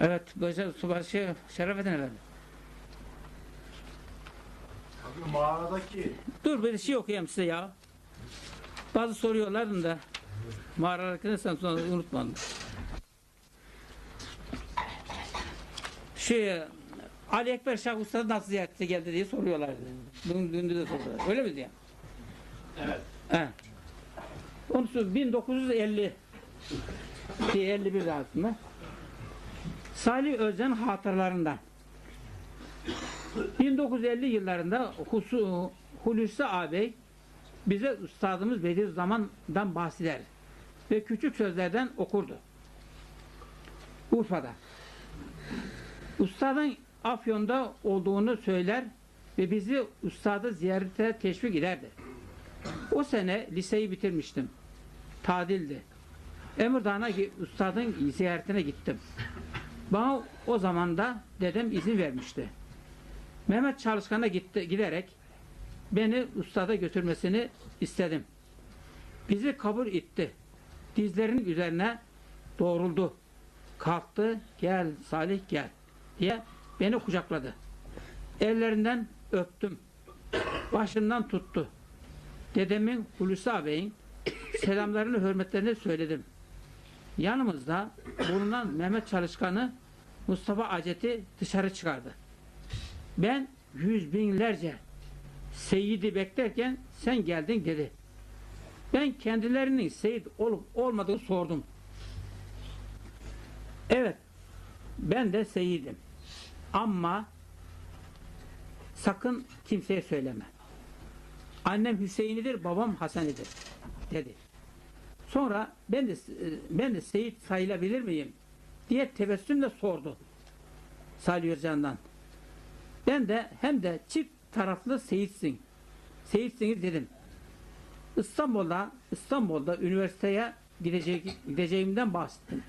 Evet, Başa Subaşı Şerefettin Efendi. Abi mağaradaki Dur bir şey okuyayım size ya. Bazı soruyorlar da mağaralarını sen sonra unutmadın. Şey, Ali Ekber Şah Usta nasıl ziyarete geldi diye soruyorlardı. Dün, dün de soruyorlar. Öyle mi diye? Evet. He. Onu sor- 1950 şey, 51 aslında. Salih Özcan hatıralarından. 1950 yıllarında Hulusi ağabey bize üstadımız Bediüzzaman'dan bahseder ve küçük sözlerden okurdu. Urfa'da. Ustadın Afyon'da olduğunu söyler ve bizi ustadı ziyarete teşvik ederdi. O sene liseyi bitirmiştim. Tadildi. Emirdağ'a ustadın ziyaretine gittim. Bana o zaman da dedem izin vermişti. Mehmet Çalışkan'a gitti, giderek beni ustada götürmesini istedim. Bizi kabul etti. Dizlerinin üzerine doğruldu. Kalktı, gel Salih gel diye beni kucakladı. Ellerinden öptüm. Başından tuttu. Dedemin Hulusi ağabeyin selamlarını, hürmetlerini söyledim. Yanımızda bulunan Mehmet Çalışkan'ı Mustafa Acet'i dışarı çıkardı. Ben yüz binlerce Seyit'i beklerken sen geldin dedi. Ben kendilerinin Seyit olup olmadığını sordum. Evet, ben de Seyit'im. Ama sakın kimseye söyleme. Annem Hüseyin'idir, babam Hasan'idir dedi. Sonra ben de ben de Seyit sayılabilir miyim diye tebessümle sordu. Salih Özcan'dan. Ben de hem de çift taraflı Seyitsin. Seyitsiniz dedim. İstanbul'da İstanbul'da üniversiteye gidecek, gideceğimden bahsettim.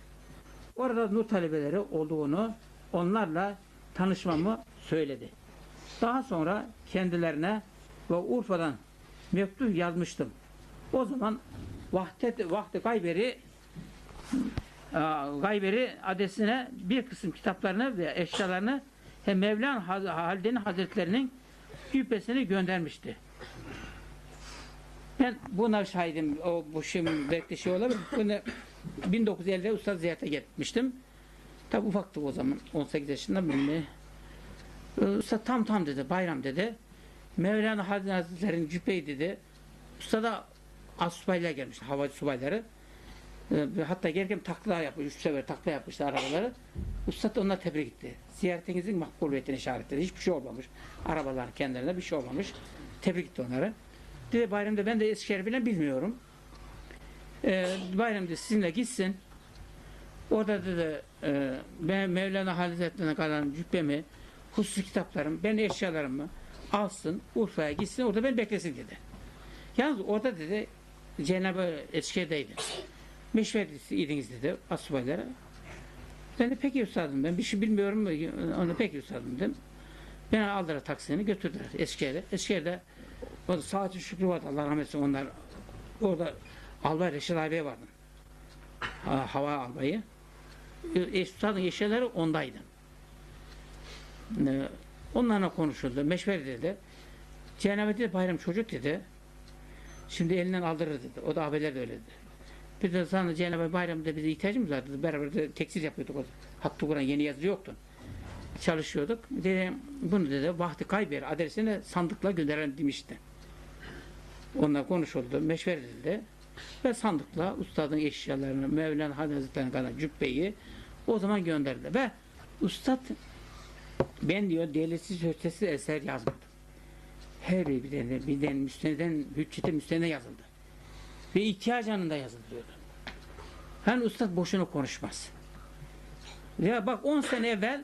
Orada nur talebeleri olduğunu onlarla tanışmamı söyledi. Daha sonra kendilerine ve Urfa'dan mektup yazmıştım. O zaman Vahdet, Vahdi Gayberi Aa, Gayberi adresine bir kısım kitaplarını ve eşyalarını hem Mevlana Haz- Halidin Hazretlerinin cübbesini göndermişti. Ben buna şahidim. O bu şimdi belki şey olabilir. Bunu 1950'de Ustad ziyarete gitmiştim. Tabi ufaktık o zaman. 18 yaşında? Ee, Usta tam tam dedi. Bayram dedi. Mevlana Hazretleri'nin cübbeyi dedi. Usta da asubaylar gelmişti. Havacı subayları. Ee, hatta gelirken takla yapmış. Üç sefer takla yapmıştı arabaları. Usta da onları tebrik etti. Ziyaretinizin makbuliyetini işaretledi. Hiçbir şey olmamış. Arabalar kendilerine bir şey olmamış. Tebrik etti onları. Dedi bayramda ben de Eskişehir bile bilmiyorum. Ee, bayramda sizinle gitsin. Orada dedi e, ben Mevlana Hazretleri'ne kalan cübbemi, hususi kitaplarım, ben eşyalarımı alsın, Urfa'ya gitsin, orada beni beklesin dedi. Yalnız orada dedi Cenab-ı Eskişehir'deydi. Meşverdiydiniz dedi asubaylara. Ben de peki üstadım ben bir şey bilmiyorum onu peki üstadım dedim. Beni aldılar taksini götürdüler Eskişehir'e. Eskişehir'de o Saati Şükrü vardı Allah rahmet eylesin onlar. Orada Albay Reşit abi vardı. Ha, hava albayı. E, Üstadın eşyaları ondaydı. E, onlarla konuşuldu. Meşver dedi. Cenab-ı bayram çocuk dedi. Şimdi elinden aldırır dedi. O da abiler de öyle dedi. Bir de sana Cenab-ı Bayram'da bize ihtiyacımız vardı. Beraber de tekstil yapıyorduk. O Hattı Kur'an yeni yazı yoktu. Çalışıyorduk. Dedi, bunu dedi Vahdi Kayber adresine sandıkla gönderelim demişti. Onunla konuşuldu. Meşver edildi. Ve sandıkla ustadın eşyalarını, Mevlana Hazretleri'nin kadar cübbeyi o zaman gönderdi. Ve ustad ben diyor devletsiz hüccetsiz eser yazmadım. Her bir birden, birden müsteneden, hüccete müsteneden yazıldı. Ve ihtiyaç anında yazılıyordu. Hani ustad boşuna konuşmaz. Ya bak 10 sene evvel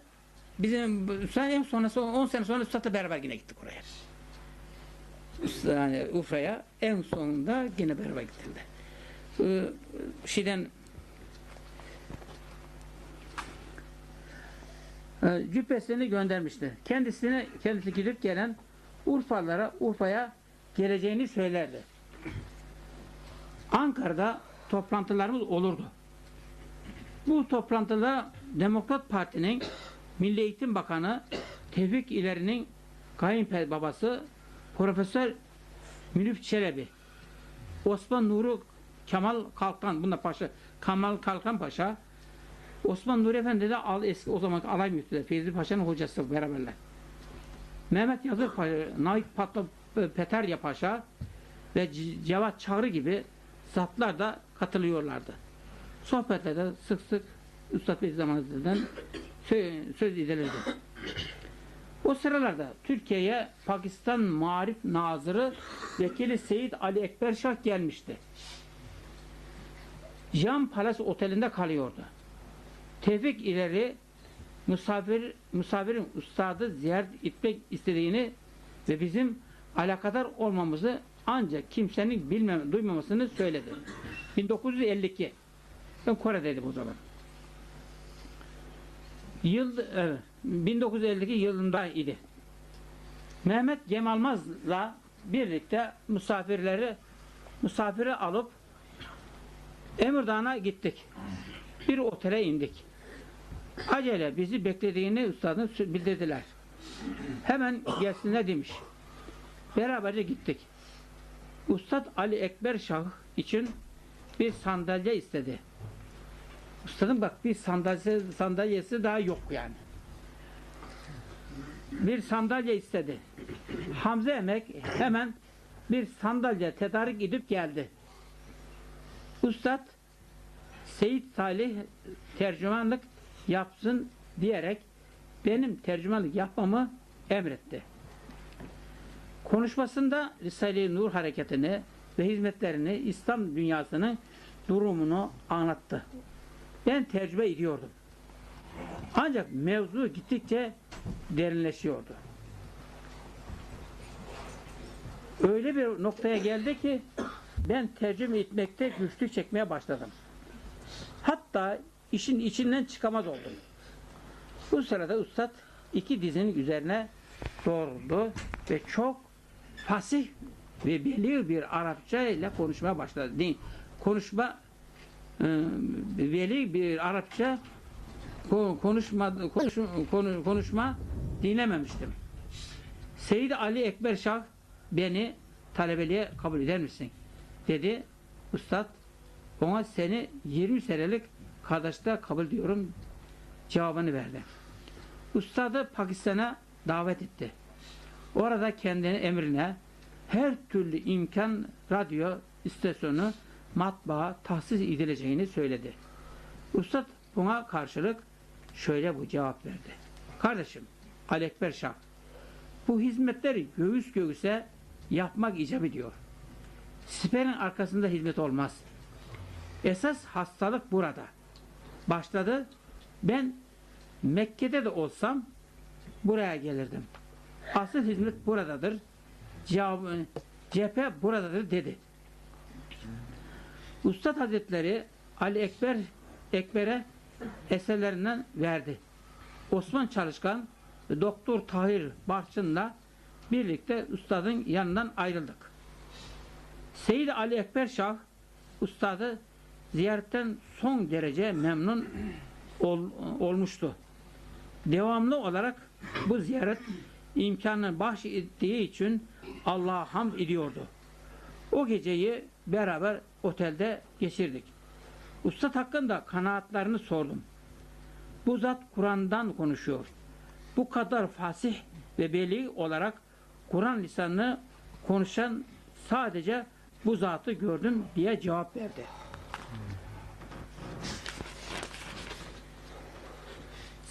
bizim en sonrası 10 sene sonra ustadla beraber yine gittik oraya. Usta- Yani Ufra'ya en sonunda yine beraber gittiler. Ee, şeyden e, cübbesini göndermişti. Kendisine kendisi gidip gelen Urfalılara Urfa'ya geleceğini söylerdi. Ankara'da toplantılarımız olurdu. Bu toplantıda Demokrat Parti'nin Milli Eğitim Bakanı Tevfik İleri'nin kayınbabası Profesör Münif Çelebi, Osman Nuru Kemal Kalkan, bunda paşa, Kemal Kalkan Paşa, Osman Nuri Efendi de al, eski o zaman alay müftüsü, Feyzi Paşa'nın hocası beraberler. Mehmet Yazır Paşa, Naik Patla Peterya Paşa ve Cevat Çağrı gibi zatlar da katılıyorlardı. Sohbetlerde sık sık Üstad Beyzamanı'dan söz, söz edilirdi. O sıralarda Türkiye'ye Pakistan Marif Nazırı Vekili Seyit Ali Ekber Şah gelmişti. Jam Palace Oteli'nde kalıyordu. Tevfik ileri misafir, misafirin ustadı ziyaret etmek istediğini ve bizim alakadar olmamızı ancak kimsenin bilmem, duymamasını söyledi. 1952 ben Kore'deydim o zaman. Yıl, evet, 1952 yılında idi. Mehmet Cemalmaz'la birlikte misafirleri misafiri alıp Emirdağ'a gittik. Bir otele indik. Acele bizi beklediğini üstadın bildirdiler. Hemen gelsinler demiş. Beraberce gittik. Ustad Ali Ekber Şah için bir sandalye istedi. Ustadım bak bir sandalyesi, sandalyesi daha yok yani. Bir sandalye istedi. Hamza Emek hemen bir sandalye tedarik edip geldi. Ustad Seyit Salih tercümanlık yapsın diyerek benim tercümanlık yapmamı emretti. Konuşmasında Risale-i Nur hareketini ve hizmetlerini İslam dünyasının durumunu anlattı. Ben tercüme ediyordum. Ancak mevzu gittikçe derinleşiyordu. Öyle bir noktaya geldi ki ben tercüme etmekte güçlük çekmeye başladım. Hatta işin içinden çıkamaz oldum. Bu sırada ustad iki dizinin üzerine doğruldu ve çok fasih ve belirli bir Arapça ile konuşmaya başladı. Değil, konuşma e, veli bir Arapça ko- konuşma konuş, konu- konuşma dinlememiştim. Seyyid Ali Ekber Şah beni talebeliğe kabul eder misin? dedi. Ustad ona seni 20 senelik kardeşte kabul diyorum cevabını verdi. Ustadı Pakistan'a davet etti. Orada kendini emrine her türlü imkan radyo istasyonu matbaa tahsis edileceğini söyledi. Ustad buna karşılık şöyle bu cevap verdi. Kardeşim Ali Ekber Şah bu hizmetleri göğüs göğüse yapmak icap ediyor. Siperin arkasında hizmet olmaz. Esas hastalık burada. Başladı. Ben Mekke'de de olsam buraya gelirdim. Asıl hizmet buradadır. Cevabı, cephe buradadır dedi. Ustad Hazretleri Ali Ekber Ekber'e eserlerinden verdi. Osman Çalışkan Doktor Tahir Barçın'la birlikte ustadın yanından ayrıldık. Seyyid Ali Ekber Şah ustadı ziyaretten son derece memnun ol- olmuştu. Devamlı olarak bu ziyaret imkanını bahşettiği için Allah'a hamd ediyordu. O geceyi beraber otelde geçirdik. Ustad hakkında kanaatlerini sordum. Bu zat Kur'an'dan konuşuyor. Bu kadar fasih ve beli olarak Kur'an lisanını konuşan sadece bu zatı gördüm diye cevap verdi.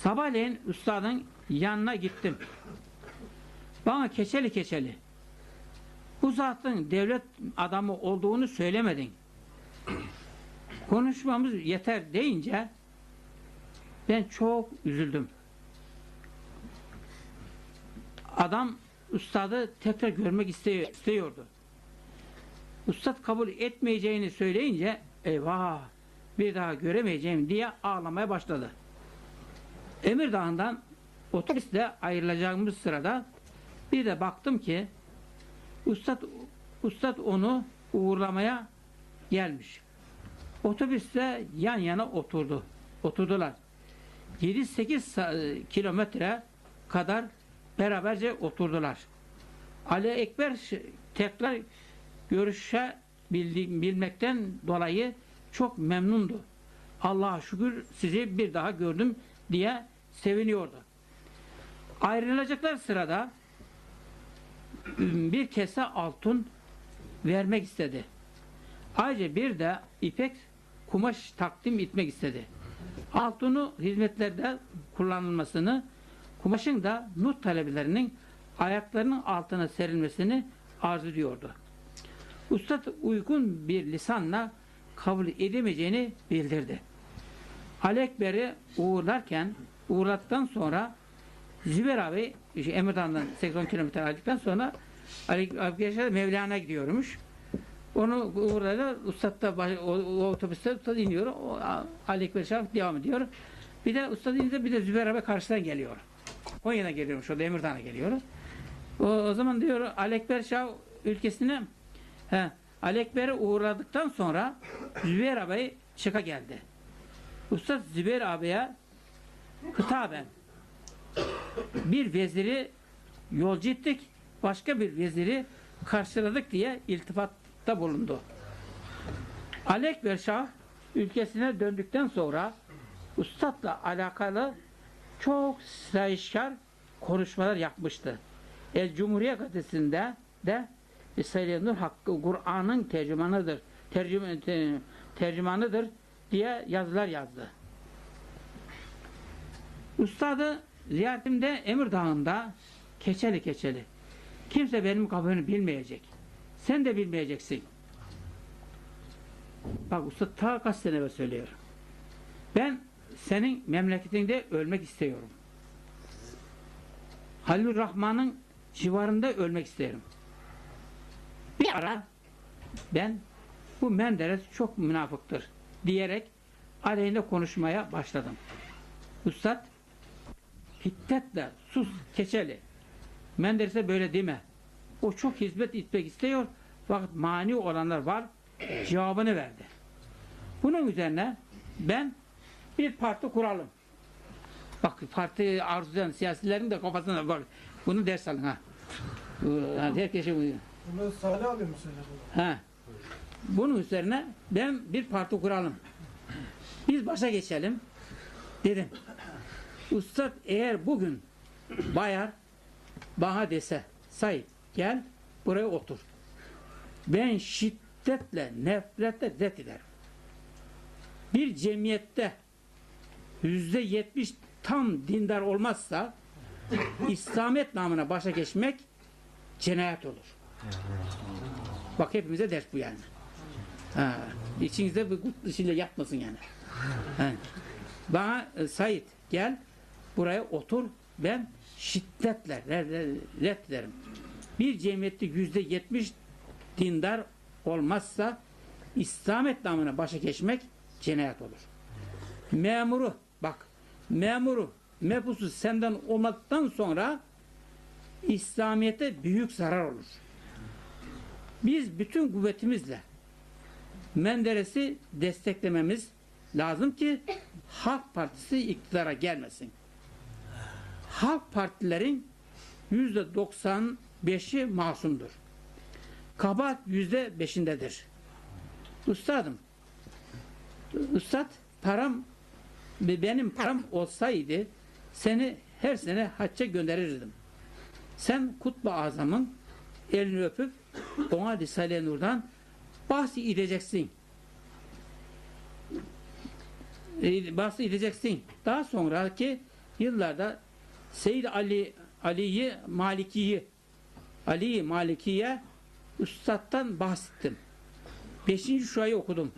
Sabahleyin üstadın yanına gittim. Bana keçeli keçeli. Bu zatın devlet adamı olduğunu söylemedin. Konuşmamız yeter deyince ben çok üzüldüm. Adam ustadı tekrar görmek istiyor, istiyordu. Ustad kabul etmeyeceğini söyleyince eyvah bir daha göremeyeceğim diye ağlamaya başladı. Emirdağ'ından otobüsle ayrılacağımız sırada bir de baktım ki ustad, ustad onu uğurlamaya gelmiş. Otobüste yan yana oturdu. oturdular. 7-8 sa- kilometre kadar beraberce oturdular. Ali Ekber tekrar görüşe bilmekten dolayı çok memnundu. Allah'a şükür sizi bir daha gördüm diye seviniyordu. Ayrılacaklar sırada bir kese altın vermek istedi. Ayrıca bir de ipek kumaş takdim etmek istedi. Altını hizmetlerde kullanılmasını, kumaşın da nut talebelerinin ayaklarının altına serilmesini arzu ediyordu. Ustad uygun bir lisanla kabul edemeyeceğini bildirdi. Ali Ekber'i uğurlarken, uğurladıktan sonra Zübeyir abi işte Emirdağ'dan 80 kilometre aldıktan sonra Ekber Mevlana gidiyormuş. Onu uğurladı. Ustad da o, o otobüste ustad iniyor. O, Ali Ekber Şah devam ediyor. Bir de ustad inince bir de Zübeyir abi karşıdan geliyor. Konya'dan geliyormuş o da Emirdağ'a geliyor. O, o zaman diyor Ali Ekber Şah ülkesine he, Ali Ekber'i uğurladıktan sonra Zübeyir abi çıka geldi. Ustad Zübeyir abiye hitaben bir veziri yolcu ettik, başka bir veziri karşıladık diye iltifatta bulundu. Ali Ekber Şah ülkesine döndükten sonra Üstad'la alakalı çok sayışkar konuşmalar yapmıştı. El Cumhuriyet gazetesinde de İsrail Nur Hakkı Kur'an'ın tercümanıdır, tercüme, te- tercümanıdır diye yazılar yazdı. Üstadı ziyaretimde Emir Dağı'nda keçeli keçeli. Kimse benim kabrini bilmeyecek. Sen de bilmeyeceksin. Bak usta ta kaç sene evvel söylüyor. Ben senin memleketinde ölmek istiyorum. Halil Rahman'ın civarında ölmek isterim. Bir ara ben bu Menderes çok münafıktır diyerek aleyhinde konuşmaya başladım. Üstad hiddetle sus keçeli. Menderes'e böyle deme. O çok hizmet etmek istiyor fakat mani olanlar var cevabını verdi. Bunun üzerine ben bir parti kuralım. Bak parti arzulayan siyasilerin de kafasına bak. Bunu ders alın ha. Ha, Herkese uyuyor. Bunu Salih abi mi söyledi? Ha. Bunun üzerine ben bir parti kuralım. Biz başa geçelim. Dedim. Ustad eğer bugün bayar bana dese Said gel buraya otur. Ben şiddetle, nefretle ret ederim. Bir cemiyette yüzde yetmiş tam dindar olmazsa İslamiyet namına başa geçmek cinayet olur. Bak hepimize ders bu yani. Ha, içinizde bir kurt dışıyla yatmasın yani. Ha. Bana e, Said gel buraya otur ben şiddetle red- red- reddederim. Bir cemiyette yüzde yetmiş dindar olmazsa İslamiyet namına başa geçmek cinayet olur. Memuru bak memuru mepusu senden olmadıktan sonra İslamiyete büyük zarar olur. Biz bütün kuvvetimizle Menderes'i desteklememiz lazım ki Halk Partisi iktidara gelmesin. Halk partilerin yüzde 95'i masumdur. Kabahat yüzde beşindedir. Üstadım, Üstad param benim param olsaydı seni her sene hacca gönderirdim. Sen Kutbu Azam'ın elini öpüp ona Risale-i Nur'dan bahsi edeceksin. E, bahsi edeceksin. Daha sonraki yıllarda Seyyid Ali Ali'yi Maliki'yi Ali'yi Maliki'ye Üstad'dan bahsettim. Beşinci şurayı okudum.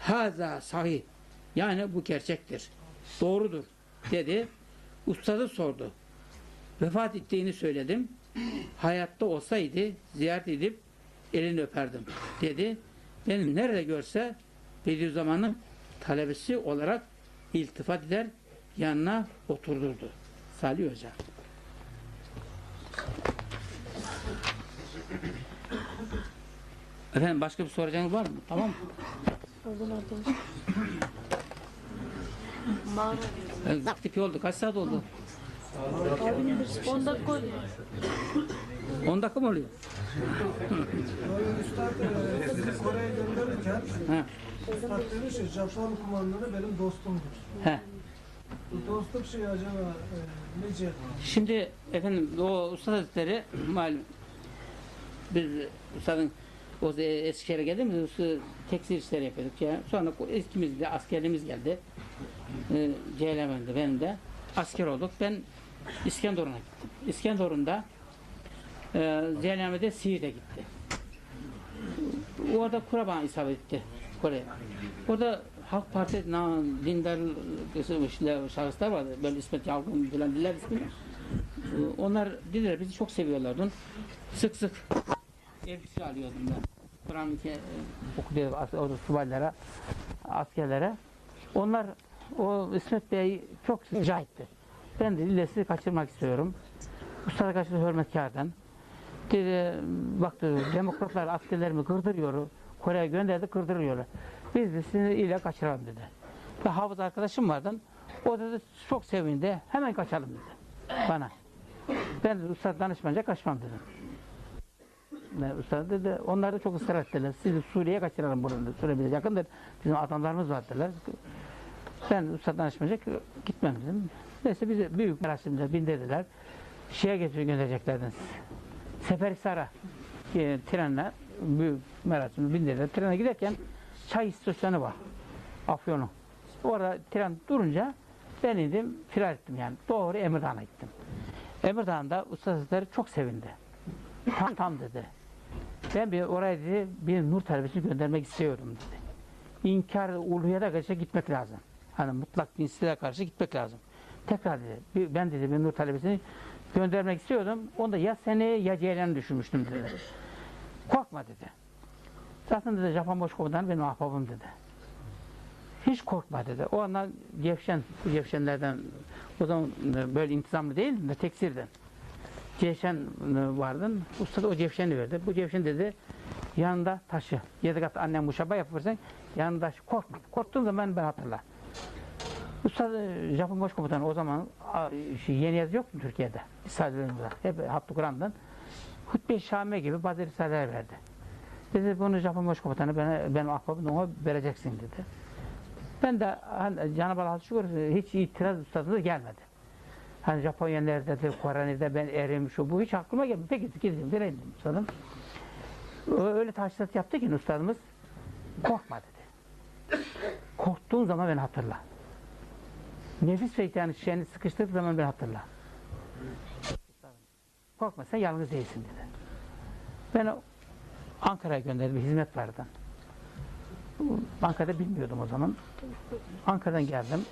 Haza sahih. Yani bu gerçektir. Doğrudur dedi. Ustadı sordu. Vefat ettiğini söyledim. Hayatta olsaydı ziyaret edip elini öperdim dedi. Beni nerede görse Bediüzzaman'ın talebesi olarak iltifat eder yanına oturdurdu. Salih Hoca. Efendim başka bir soracağınız var mı? Tamam mı? E, tipi oldu. Kaç saat oldu? 10 dakika oluyor. 10 dakika mı oluyor? Üstad sizi Kore'ye gönderirken. Üstad demiş ki Japon kumandanı benim dostumdur. He. Dostluk şey acaba e, ne? Şimdi efendim o Usta Hazretleri malum biz Ustad'ın o Eskişehir'e geldiğimiz tekstil işleri yapıyorduk ya. Sonra ikimiz de askerliğimiz geldi. Ee, Ceylan'da benim de asker olduk. Ben İskenderun'a gittim. İskenderun'da e, Ceylan'da Siirt'e gitti. Orada Kuraban isabet etti Kore'ye. Orada Halk Parti na, dindar işte, şahıslar vardı. Böyle İsmet Yalgın falan diller ismini. Ee, Onlar dediler bizi çok seviyorlardı. Sık sık elbise alıyordum ben. Kur'an-ı okudu as- orada subaylara, askerlere. Onlar o İsmet Bey çok rica etti. Ben de illesi kaçırmak istiyorum. Ustara karşı hürmetkardan. Dedi, bak dedi, demokratlar askerlerimi kırdırıyor. Kore'ye gönderdi kırdırıyorlar. Biz de sizi ile kaçıralım dedi. Ve hafız arkadaşım vardı. O dedi çok sevindi. Hemen kaçalım dedi. Bana. Ben de usta danışmanca kaçmam dedim. Ben usta dedi, onlar da çok ısrar ettiler. Sizi Suriye'ye kaçıralım buradan. dedi. Suriye bize yakındır. Bizim adamlarımız var dediler. Ben usta danışmanca gitmem dedim. Neyse bizi büyük merasimde bindirdiler. Şeye getiriyor göndereceklerden. Seferisar'a e, trenle büyük merasimde bindirdiler. Trene giderken çay istasyonu var. Afyon'un. Orada tren durunca ben indim, firar ettim yani. Doğru Emirdağ'a gittim. Emirdağ'da Usta Hazretleri çok sevindi. Tam tam dedi. Ben bir oraya dedi, bir nur talebesini göndermek istiyorum dedi. İnkar uluhiyete karşı gitmek lazım. Hani mutlak dinsizliğe karşı gitmek lazım. Tekrar dedi, bir- ben dedi bir nur talebesini göndermek istiyordum. Onda ya seni ya Ceylan'ı düşünmüştüm dedi. Korkma dedi. Zaten dedi Japon boş komutanı benim ahbabım dedi. Hiç korkma dedi. O andan Cevşen, bu Cevşenlerden o zaman e, böyle intizamlı değildim de teksirden. Cevşen e, vardı. Usta da o Cevşen'i verdi. Bu Cevşen dedi yanında taşı. Yedi kat annem muşaba yapırsan yanında taşı. Korkma. Korktuğum zaman ben hatırla. Usta Japon boş komutanı o zaman şey, yeni yazı yok mu Türkiye'de? Risalelerimize. Hep Hattı Kur'an'dan. Hutbe-i Şame gibi bazı risaleler verdi. Dedi bunu Japon boş komutanı bana, benim ahbabım ona vereceksin dedi. Ben de hani, Cenab-ı Allah'a şükür hiç itiraz ustadına gelmedi. Hani Japonya nerededir, Kore nerede, ben erim, şu bu hiç aklıma gelmedi. Peki gideyim, vereyim dedim Öyle tahsilat yaptı ki ustadımız, korkma dedi. Korktuğun zaman beni hatırla. Nefis şeytanı şişeni sıkıştırdığı zaman beni hatırla. Korkma sen yalnız değilsin dedi. Beni Ankara'ya gönderdi bir hizmet vardı. Ankara'da bilmiyordum o zaman. Ankara'dan geldim.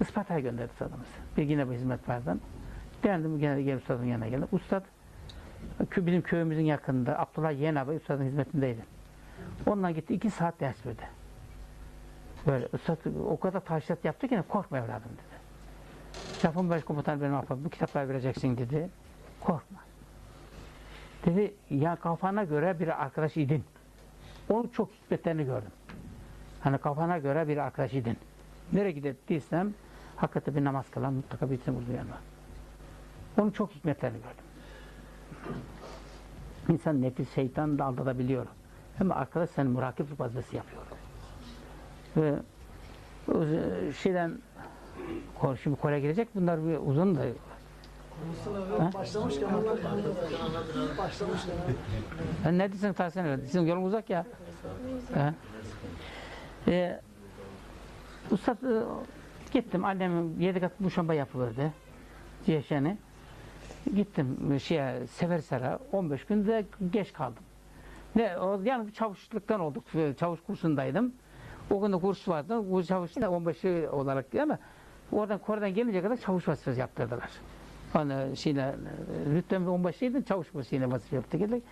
Isparta'ya gönderdi ustadımız. Bir yine bir hizmet vardı. Geldim gene gel ustadın yanına geldim. Ustad bizim köyümüzün yakınında Abdullah Yeğen abi ustadın hizmetindeydi. Ondan gitti iki saat ders verdi. Böyle ustad o kadar taşlat yaptı ki korkma evladım dedi. Japon başkomutanı benim affım bu kitapları vereceksin dedi. Korkma. Dedi ya kafana göre bir arkadaş idin. Onun çok hikmetlerini gördüm. Hani kafana göre bir arkadaş idin. Nereye gittiysem hakikaten bir namaz kılan mutlaka bir burada yanıma. Onun çok hikmetlerini gördüm. İnsan nefis şeytan da aldatabiliyor. Ama arkadaş sen murakip vazifesi yapıyor. Ve şeyden şimdi Kore'ye girecek bunlar bir uzun da Başlamışken Başlamışken. Ben ne diyorsun Tahsin Efendi? Sizin yolun uzak ya. He. Ustad e, gittim annemin yedi kat muşamba yapılırdı. Ciheşeni. Gittim e, şeye Seversar'a 15 günde geç kaldım. Ne o yani bir çavuşluktan olduk. Çavuş kursundaydım. O gün de kurs vardı. Bu çavuş da 15 olarak ama oradan Kore'den gelince kadar çavuş vazifesi yaptırdılar. Hani şeyle e, rütbemiz 15 idi, çavuş vazifesiyle vazife yaptı geldik.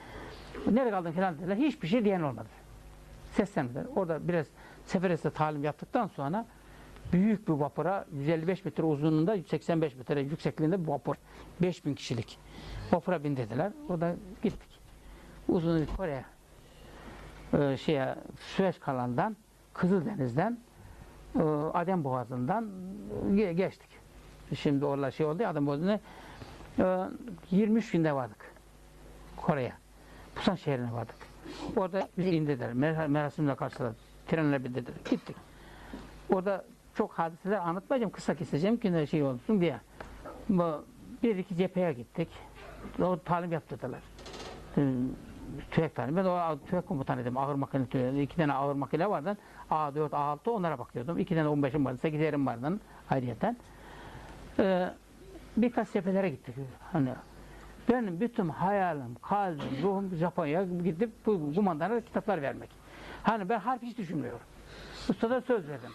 Nereye kaldın falan dediler. Hiçbir şey diyen olmadı. Seslendiler. Orada biraz Seferes'te talim yaptıktan sonra büyük bir vapura 155 metre uzunluğunda 185 metre yüksekliğinde bir vapur. 5000 kişilik. Vapura bindirdiler. Orada gittik. Uzun Kore'ye e, şeye Süveyş kanalından Kızıldeniz'den e, Adem Boğazı'ndan ge- geçtik. Şimdi orada şey oldu ya, Boğazı'na e, 23 günde vardık Kore'ye. Busan şehrine vardık. Orada bizi indirdiler. Mer merasimle karşıladılar. Trenle bindirdiler. Gittik. Orada çok hadiseler anlatmayacağım. Kısa keseceğim ki ne şey olsun diye. Bu, bir iki cepheye gittik. O talim yaptırdılar. Ee, tüfek talim. Ben o tüfek komutanıydım. Ağır makine tüfeği. İki tane ağır makine vardı. A4, A6 onlara bakıyordum. İki tane 15'im vardı. 8 yerim vardı ayrıyeten. Ee, birkaç cephelere gittik. Hani benim bütün hayalim, kalbim, ruhum Japonya'ya gidip bu kumandana kitaplar vermek. Hani ben harf hiç düşünmüyorum. Ustada söz verdim.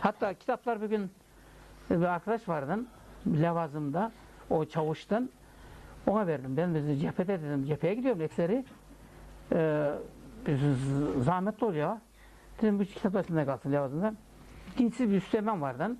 Hatta kitaplar bir gün bir arkadaş vardı levazımda o çavuştan ona verdim. Ben de cephede dedim cepheye gidiyorum ekseri. Ee, zahmetli oluyor. Dedim bu kitap arasında kalsın levazımda. Dinsiz bir üsteğmen vardı.